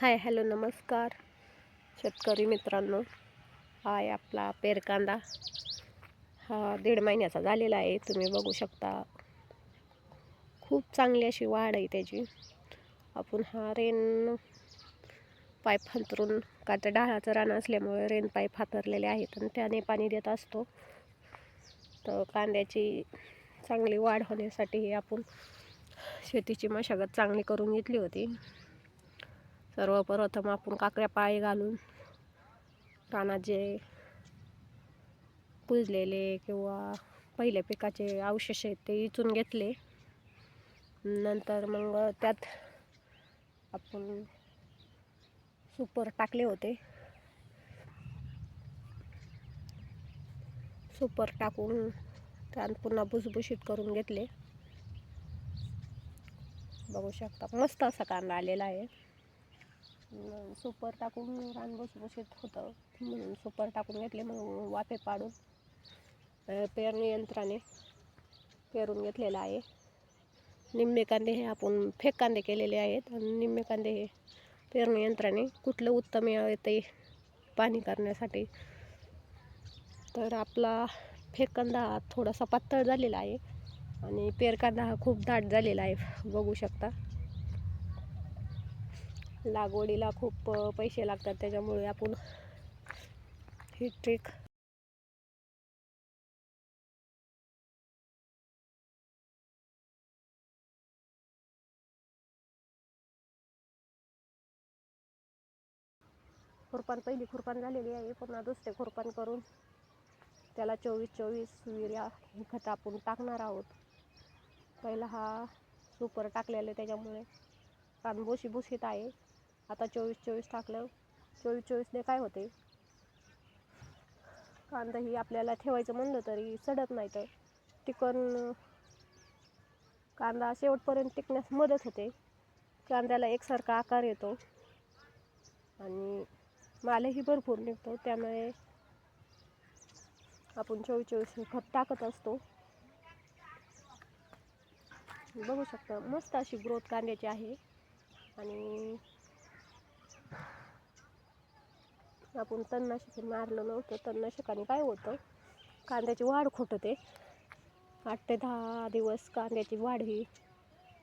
Hi hello नमस्कार. शेतकरी मित्रांनो हाय आपला पेर कांदा हा दीड महिन्याचा झालेला आहे तुम्ही बघू शकता. खूप चांगली अशी वाढ आहे त्याची. आपण हा रेन पाईप हातरून का तर डाळाचं रान असल्यामुळे रेन पाईप हातरलेले आहेत आणि त्याने पाणी देत असतो. तर कांद्याची चांगली वाढ होण्यासाठी आपण शेतीची मशागत चांगली करून घेतली होती. सर्वप्रथम आपण काकड्या पाळी घालून रानात जे पुजलेले किंवा पहिल्या पिकाचे अवशेष आहेत ते इचून घेतले. नंतर मग त्यात आपण सुपर टाकले होते. सुपर टाकून त्यात पुन्हा भुसभुशीत करून घेतले. बघू शकता मस्त असा कांदा आलेला आहे. सुपर टाकून रान भुसभुशीत होतं. म्हणून सुपर टाकून घेतले मग वाफे पाडून पेरणी यंत्राने पेरून घेतलेलं आहे. निम्मे कांदे हे आपण फेक कांदे केलेले आहेत आणि निम्मे कांदे हे पेरणी यंत्राने कुठलं उत्तम येते पाणी करण्यासाठी. तर आपला फेक कांदा हा थोडासा पातळ झालेला आहे आणि पेर कांदा हा खूप दाट झालेला आहे बघू शकता. लागवडीला खूप पैसे लागतात. त्याच्यामुळे आपण ही ट्रिक खुरपान पहिली खुरपान झालेली आहे. पुन्हा दुसरे खुरपान करून त्याला चोवीस चोवीस विर्या ही खत आपण टाकणार आहोत. पहिला हा सुपर टाकलेलं त्याच्यामुळे कारण बोशी बुशीत आहे. आता चोवीस चोवीस टाकलं. चोवीस चोवीसने काय होते? कांदा ही आपल्याला ठेवायचं म्हणलं तरी सडत नाही तर. टिकून कांदा शेवटपर्यंत टिकण्यास मदत होते. कांद्याला एकसारखा आकार येतो. आणि मालही भरपूर निघतो. त्यामुळे आपण चोवीस चोवीस खत टाकत असतो. बघू शकता मस्त अशी ग्रोथ कांद्याची आहे. आणि आपण तणनाशक मारलं नव्हतं. तणनाशकाने काय होतं? कांद्याची वाढ खोट होते आठ ते दहा दिवस कांद्याची वाढ ही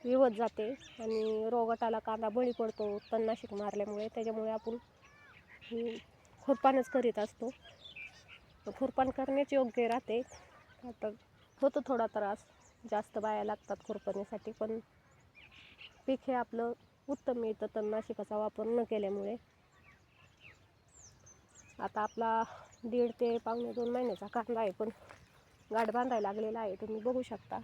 विवत जाते आणि रोगटाला कांदा बळी पडतो तणनाशक मारल्यामुळे. त्याच्यामुळे आपण खुरपानच करीत असतो. खुरपान करण्याच योग्य राहते. आता होतो थोडा त्रास. जास्त बाया लागतात खुरपणीसाठी पण पीक हे आपलं उत्तम मिळतं. तणनाशकाचा वापर न केल्यामुळे. आता आपला दीड ते पावणे दोन महिन्याचा कांदा आहे पण गाठ बांधायला लागलेला आहे तुम्ही बघू शकता.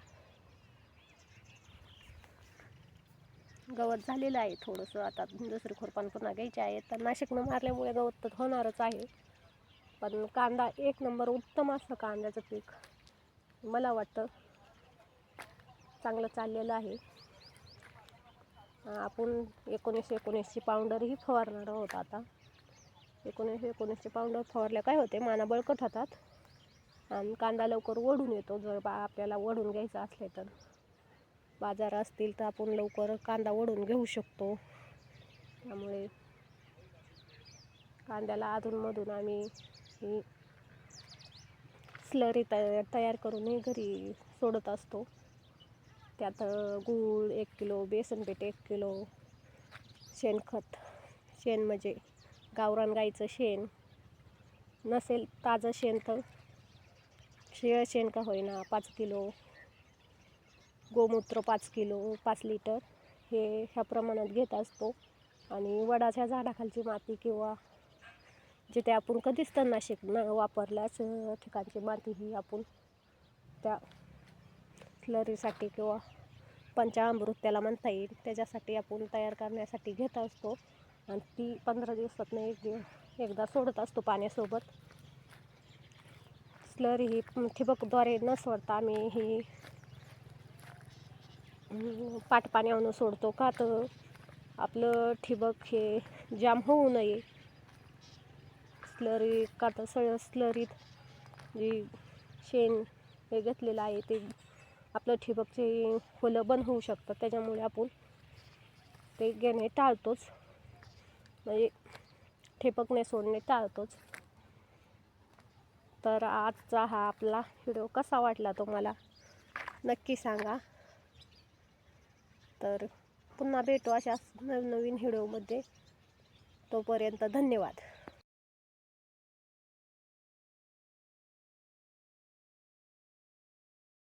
गवत झालेलं आहे थोडंसं आता दुसरी खुरपान पुन्हा घ्यायचे आहे तर नाशिकनं मारल्यामुळे गवत तर होणारच आहे. पण कांदा एक नंबर उत्तम असतं कांद्याचं पीक. मला वाटतं चांगलं चाललेलं आहे. आपण एकोणीसशे एकोणीसची पावडरही फवारणार आहोत आता. एकोणीसशे एकोणीसचे पावडर फवारल्या काय होते? माना बळकट होतात. आणि कांदा लवकर ओढून येतो. जर बा आपल्याला ओढून घ्यायचं असले तर. बाजार असतील तर आपण लवकर कांदा ओढून घेऊ शकतो. त्यामुळे कांद्याला अधूनमधून आम्ही ही स्लरी तयार तयार करूनही घरी सोडत असतो. त्यात गूळ एक किलो बेसन पीठ एक किलो शेणखत. शेण म्हणजे गावरान गाईचं शेण. नसेल ताजं शेण तर? शिळं शेण का होईना? पाच किलो. गोमूत्र पाच किलो पाच लिटर. हे ह्या प्रमाणात घेत असतो. आणि वडाच्या झाडाखालची माती किंवा जिथे आपण कधीच तणनाशक न वापरल्याच ठिकाणची माती ही आपण त्या स्लरीसाठी किंवा पंचामृत त्याला म्हणता येईल. त्याच्यासाठी आपण तयार करण्यासाठी घेत असतो. आणि ती पंधरा दिवसातनं एक दिवस एकदा सोडत असतो पाण्यासोबत. स्लरी ही ठिबकद्वारे न सोडता आम्ही ही पाटपाण्यावरून सोडतो का तर आपलं ठिबक हे जाम होऊ नये. स्लरी का तर सळ स्लरीत जी शेण हे घेतलेलं आहे ते आपलं ठिबकचे फुलं बंद होऊ शकतात. त्याच्यामुळे आपण ते घेणे टाळतोच. म्हणजे ठेपकणे सोडणे टाळतोच. तर आजचा हा आपला व्हिडिओ कसा वाटला तुम्हाला? नक्की सांगा. तर पुन्हा भेटू अशाच नवनवीन व्हिडिओमध्ये. तोपर्यंत धन्यवाद.